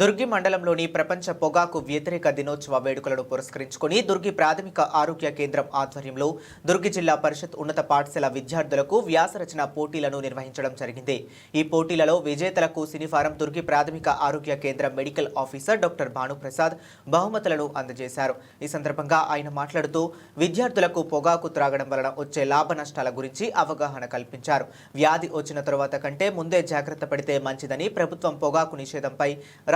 దుర్గి మండలంలోని ప్రపంచ పొగాకు వ్యతిరేక దినోత్సవ వేడుకలను పురస్కరించుకొని దుర్గి ప్రాథమిక ఆరోగ్య కేంద్రం ఆధ్వర్యంలో దుర్గి జిల్లా పరిషత్ ఉన్నత పాఠశాల విద్యార్థులకు వ్యాసరచన పోటీలను నిర్వహించడం జరిగింది. ఈ పోటీలలో విజేతలకు సినిఫారం దుర్గి ప్రాథమిక ఆరోగ్య కేంద్రం మెడికల్ ఆఫీసర్ డాక్టర్ భానుప్రసాద్ బహుమతులను అందజేశారు. ఈ సందర్భంగా ఆయన మాట్లాడుతూ విద్యార్థులకు పొగాకు త్రాగడం వలన వచ్చే లాభ నష్టాల గురించి అవగాహన కల్పించారు. వ్యాధి వచ్చిన తరువాత కంటే ముందే జాగ్రత్త పడితే మంచిదని ప్రభుత్వం పొగాకు నిషేధంపై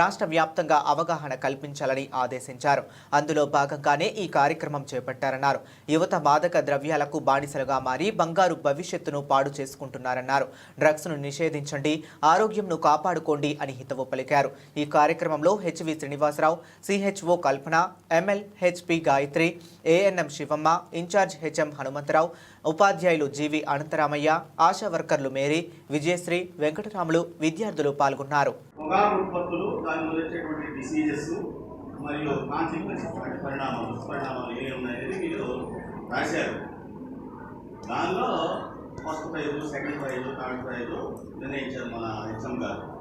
రాష్ట్ర వ్యాప్తంగా అవగాహన కల్పించాలని ఆదేశించారు. అందులో భాగంగానే ఈ కార్యక్రమం చేపట్టారన్నారు. యువత మాదక ద్రవ్యాలకు బానిసలుగా మారి బంగారు భవిష్యత్తును పాడు చేసుకుంటున్నారన్నారు. డ్రగ్స్ను నిషేధించండి ఆరోగ్యంను కాపాడుకోండి అని హితవు పలికారు. ఈ కార్యక్రమంలో H V Srinivasarao CHO Kalpana ML HP Gayathri ANM Sivamma incharge HM Hanumantharao ఉపాధ్యాయులు జీవి అనంతరామయ్య ఆశా వర్కర్లు మేరీ విజయశ్రీ వెంకటరాములు విద్యార్థులు పాల్గొన్నారు. మరియు పరిణామాలు ఉన్నాయనేది మీరు రాశారు. దానిలో first prize second prize third prize నిర్ణయించారు మన ఎగ్జామ్ గారు.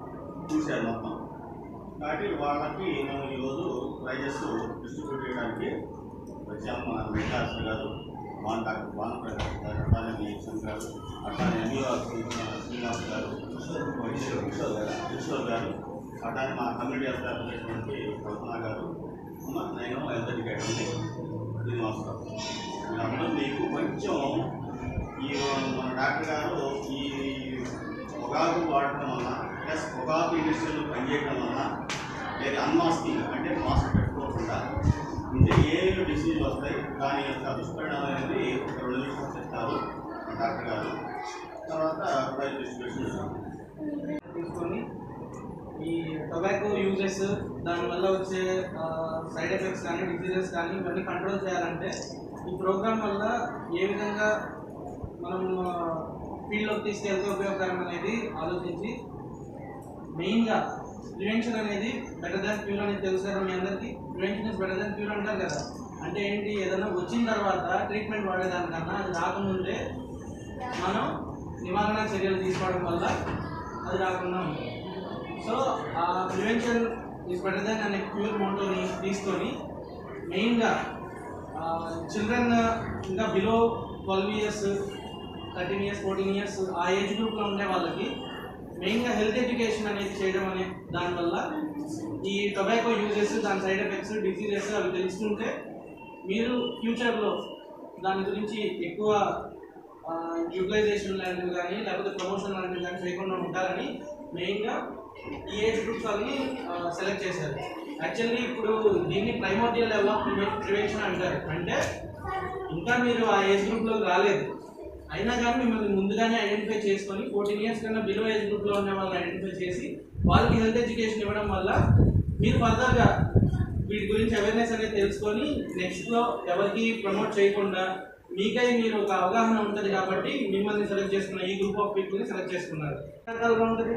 చూశారు మొత్తం. కాబట్టి వాళ్ళకి మేము ఈరోజు ప్రైజెస్ డిస్ట్రిబ్యూట్ చేయడానికి వచ్చాము మన వెంకటాశ్వర గారు. బాన్ డాక్టర్ బాన్ ప్రకాష్ గారు అట్లానే మీ ఎగ్జామ్ గారు శ్రీనివాస్ గారు కిషోర్ కిషోర్ గారు కిషోర్ గారు అట్లానే మా కమ్యూనిటీ అధికారులు ఉన్నటువంటి కల్పన గారు ఉన్న నేను హెల్త్ అధికారి శ్రీనివాస్ గారు. వీళ్ళందరూ మీకు కొంచెం ఈ మన డాక్టర్ గారు ఈ పొగాకు వాడటం వల్ల ప్లస్ పొగాకు ఇండస్ట్రీలో పనిచేయడం వల్ల లేదా అన్మాస్కింగ్ అంటే మాస్క్ పెట్టుకోకుండా ఇంకా ఏ డిసీజ్ వస్తాయి దాని యొక్క దుష్పరిణామం అనేది ఒక రెండు నిమిషాలు చెప్తారు డాక్టర్ గారు. తర్వాత డిస్ట్రిబ్యూషన్ తీసుకొని ఈ టొబాకో యూజెస్ దానివల్ల వచ్చే సైడ్ ఎఫెక్ట్స్ కానీ డిసీజెస్ కానీ ఇవన్నీ కంట్రోల్ చేయాలంటే ఈ ప్రోగ్రామ్ వల్ల ఏ విధంగా మనం ఫీల్డ్లోకి తీసుకెళ్తే ఉపయోగకరం అనేది ఆలోచించి మెయిన్గా ప్రివెన్షన్ అనేది బెటర్ దాన్ క్యూర్ అనేది తెలుసు కదా మీ అందరికీ. Prevention is better than cure అంటారు కదా. అంటే ఏంటి ఏదైనా వచ్చిన తర్వాత ట్రీట్మెంట్ వాడేదానికన్నా అది రాకముందే మనం నివారణ చర్యలు తీసుకోవడం వల్ల అది రాకుండా ఉంటుంది. సో ఆ ప్రివెన్షన్ ఈజ్ బెటర్ దెన్ అనే క్యూర్ మోటోని తీసుకొని మెయిన్గా చిల్డ్రన్ ఇంకా below twelve years thirteen years fourteen years ఆ ఏజ్ గ్రూప్లో ఉండే వాళ్ళకి మెయిన్గా హెల్త్ ఎడ్యుకేషన్ అనేది చేయడం అనే దానివల్ల ఈ టొబాకో యూజెస్ దాని సైడ్ ఎఫెక్ట్స్ డిసీజెస్ అవి తెలుసుకుంటే మీరు ఫ్యూచర్లో దాని గురించి ఎక్కువ యూటిలైజేషన్ లాంటివి కానీ లేకపోతే ప్రమోషన్ లాంటివి కానీ చేయకుండా ఉంటారని మెయిన్గా ఈ ఏజ్ గ్రూప్స్ వాళ్ళని సెలెక్ట్ చేశారు. యాక్చువల్లీ ఇప్పుడు దీన్ని ప్రైమోటియల్ లెవెల్ ఆఫ్ ప్రివెన్షన్ అంటారు. అంటే ఇంకా మీరు ఆ ఏజ్ గ్రూప్లోకి రాలేదు. అయినా కానీ మిమ్మల్ని ముందుగానే ఐడెంటిఫై చేసుకొని ఫోర్టీన్ ఇయర్స్ కన్నా బిలో ఏజ్ గ్రూప్లో ఉన్న వాళ్ళని ఐడెంటిఫై చేసి వాళ్ళకి హెల్త్ ఎడ్యుకేషన్ ఇవ్వడం వల్ల మీరు ఫర్దర్గా వీటి గురించి అవేర్నెస్ అనేది తెలుసుకొని నెక్స్ట్లో ఎవరికి ప్రమోట్ చేయకుండా మీకై మీరు ఒక అవగాహన ఉంటుంది కాబట్టి మిమ్మల్ని సెలెక్ట్ చేసుకున్న ఈ గ్రూప్ ఆఫ్ పీపుల్ని సెలెక్ట్ చేసుకున్నారు. రకాలుగా ఉంటుంది?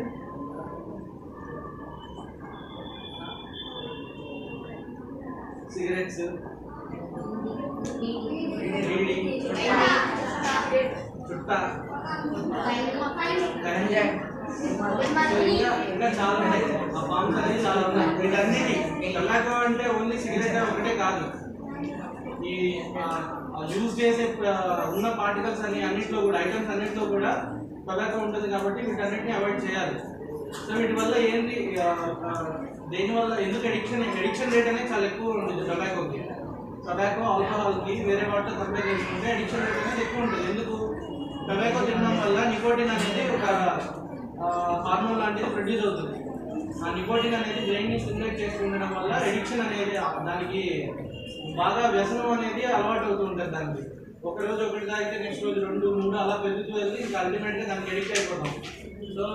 సిగరెట్స్ చుట్టా? ఇంకా ఇంకా చాలా ఉన్నాయి. ఆ ఫామ్స్ అనేది చాలా ఉన్నాయి. వీటన్నిటి టొబాకో అంటే ఓన్లీ సిగరెట్ ఒకటే కాదు. ఈ యూజ్ చేసే ఉన్న పార్టికల్స్ అన్ని అన్నింటిలో కూడా ఐటమ్స్ అన్నింటిలో కూడా టొబాకో ఉంటుంది కాబట్టి వీటన్నిటిని అవాయిడ్ చేయాలి. సో వీటి వల్ల ఏంటి దేనివల్ల ఎందుకు ఎడిక్షన్ ఎడిక్షన్ రేట్ అనేది చాలా ఎక్కువ ఉంటుంది టొబాకోకి. టొబాకో ఆల్కహాల్కి వేరే వాటితో కంపేర్ చేసుకుంటే ఎడిక్షన్ రేట్ అనేది ఎక్కువ ఉంటుంది. ఎందుకు? టొబాకో తినడం వల్ల నికోటిన్ అనేది ఒక హార్మోన్ లాంటిది ప్రొడ్యూస్ అవుతుంది. ఆ నికోటిన్ అనేది బ్రెయిన్ని స్టిమ్యులేట్ చేస్తూ ఉండడం వల్ల ఎడిక్షన్ అనేది దానికి బాగా వ్యసనం అనేది అలవాటు అవుతూ ఉంటుంది దానికి. ఒక రోజు ఒకటి తాగితే నెక్స్ట్ రోజు రెండు మూడు అలా పెరుగుతూ వెళ్ళి ఇంకా అల్టిమేట్గా దానికి ఎడిక్ట్ అయిపోతాం. సో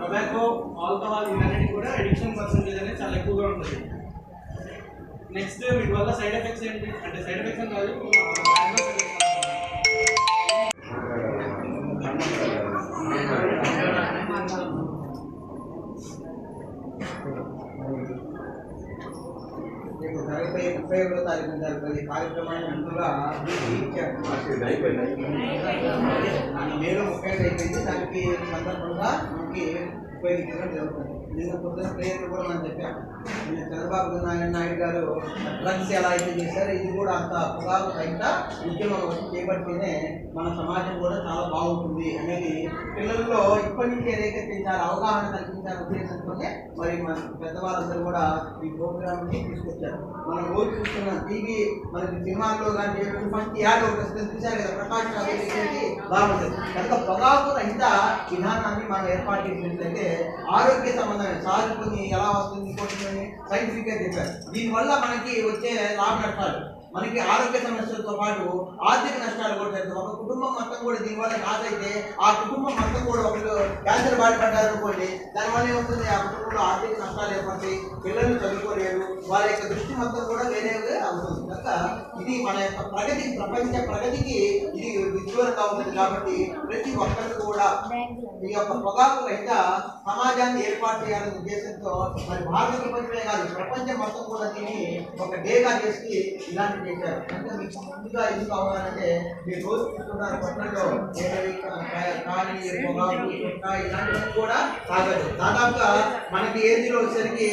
టొబాకో ఆల్కహాల్ ఇవన్నీ కూడా ఎడిక్షన్ పర్సంటేజ్ అనేది చాలా ఎక్కువగా ఉంటుంది. నెక్స్ట్ వీటి వల్ల సైడ్ ఎఫెక్ట్స్ ఏంటి? అంటే సైడ్ ఎఫెక్ట్స్ కాదు. ముప్పై ఒకటో తారీఖున జరగబోయే కార్యక్రమాన్ని ముందుగా ఇచ్చారు అని మేలో ఐదు అయిపోయింది దానికి సందర్భంగా మనకి ఉపయోగించడం జరుగుతుంది. నిన్న పొద్దున ప్రేయర్ కూడా మనం చెప్పాం నిన్న చంద్రబాబు నాయుడు గారు డ్రగ్స్ ఎలా అయితే చేశారో ఇది కూడా అంత పొగాకు సహిత ఉద్యమం చేపడితేనే మన సమాజం కూడా చాలా బాగుంటుంది అనేది పిల్లల్లో ఇప్పటి నుంచే రేకెత్తించాలి అవగాహన కల్పించాలి ఉద్దేశంతోనే మరి మన పెద్దవాళ్ళందరూ కూడా ఈ ప్రోగ్రామ్ని తీసుకొచ్చారు. మనం రోజు చూస్తున్న టీవీ మనకి సినిమాల్లో కానీ ఫస్ట్ యాడ్ ఒకటి వస్తుంది చూశారు కదా ప్రకాష్ రావు బాగుంటుంది. కనుక పొగాకు రహిత విధానాన్ని మనం ఏర్పాటు చేసినట్లయితే ఆరోగ్య సంబంధం సార్ కొన్ని ఎలా వస్తుంది ఇంకోటి సైంటిఫిక్ చెప్పారు. దీనివల్ల మనకి వచ్చే లాభ నష్టాలు మనకి ఆరోగ్య సమస్యలతో పాటు ఆర్థిక నష్టాలు కూడా జరుగుతాయి. ఒక కుటుంబం మొత్తం కూడా దీనివల్ల నాశ అయితే ఆ కుటుంబం మొత్తం కూడా ఒకళ్ళు క్యాన్సర్ బాధపడ్డారు అనుకోండి దానివల్ల ఏమవుతుంది? ఆ కుటుంబంలో ఆర్థిక నష్టాలు ఏర్పడతాయి పిల్లలు చదువుకోలేరు వారి యొక్క దృష్టి మొత్తం కూడా వేరే అవుతుంది. కనుక ఇది మన యొక్క ప్రగతి ప్రపంచ ప్రగతికి ఇది విద్యూరంగా ఉంటుంది కాబట్టి ప్రతి ఒక్కరికి కూడా ఈ యొక్క పొగాకు రహిత సమాజాన్ని ఏర్పాటు చేయాలనే ఉద్దేశంతో మరి భారత ప్రపంచమే కాదు ప్రపంచం మొత్తం కూడా దీన్ని ఒక డేగా చేసి ఇలాంటి చేశారు. అంటే మీకు ముందుగా ఇది కావాలంటే మీరు రోజు పట్టణంలో కానీ పొగాకు ఇలాంటివన్నీ కూడా తాగదు దాదాపుగా మనకి ఏజ్లో వచ్చేసరికి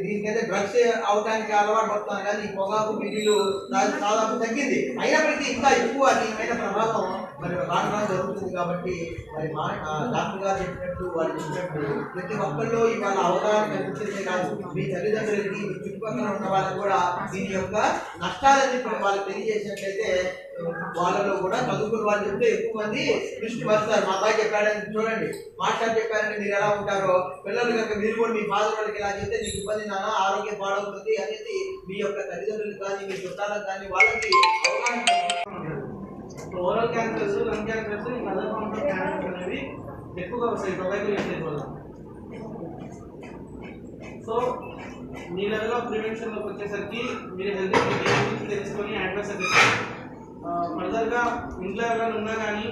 దీనికైతే డ్రగ్స్ అవడానికి అలవాటు పడుతున్నాను కానీ ఈ పొగాకు బిడీలు దాదాపు తగ్గింది. అయినప్పటికీ ఇంకా ఎక్కువ దీని మీద ప్రభావం మరి రాను రాను జరుగుతుంది కాబట్టి మరి మా డాక్టర్ గారు చెప్పినట్టు వాళ్ళు చెప్పినట్టు ప్రతి ఒక్కళ్ళు ఇవాళ అవగాహన కల్పించడమే కాదు మీ తల్లిదండ్రులకి మీ చుట్టుపక్కల ఉన్న వాళ్ళకి కూడా దీని యొక్క నష్టాలని ఇప్పుడు వాళ్ళు తెలియజేసినట్లయితే వాళ్ళలో కూడా చదువుకున్న వాళ్ళు చెప్తే ఎక్కువ మంది దృష్టి వస్తారు మా అబ్బాయి చెప్పాడని చూడండి మాస్టర్ చెప్పారని మీరు ఎలా ఉంటారో. పిల్లలు కనుక మీరు కూడా మీ ఫాదర్ వాళ్ళకి ఇలా చెప్తే నీకు ఇబ్బంది నాన్న ఆరోగ్యం పాడవుతుంది అనేది మీ యొక్క తల్లిదండ్రులకు కానీ మీ చుట్టాలకు కానీ వాళ్ళకి అవగాహన oral cancers lung cancers other forms of cancers అనేవి ఎక్కువగా వస్తాయి. టొబాకో యూసేజ్ వల్ల సో మీ లెవెల్ ఆఫ్ ప్రివెన్షన్లోకి వచ్చేసరికి మీరు హెల్త్ గురించి తెలుసుకొని అడ్రస్ ఫర్దర్గా ఇంట్లో ఎవరైనా ఉన్నా కానీ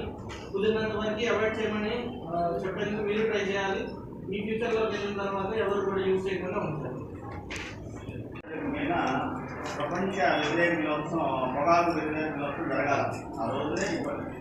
కుదిరినంత వరకు అవాయిడ్ చేయమని చెప్పేందుకు మీరు ట్రై చేయాలి. మీ ఫ్యూచర్లో వెళ్ళిన తర్వాత ఎవరు కూడా యూజ్ చేయకుండా ఉంటారు. ప్రపంచ వ్యతిరేక దినోత్సవం పొగాకు వ్యతిరేక దినోత్సవం జరగాలి. ఆ రోజునే ఇప్పటి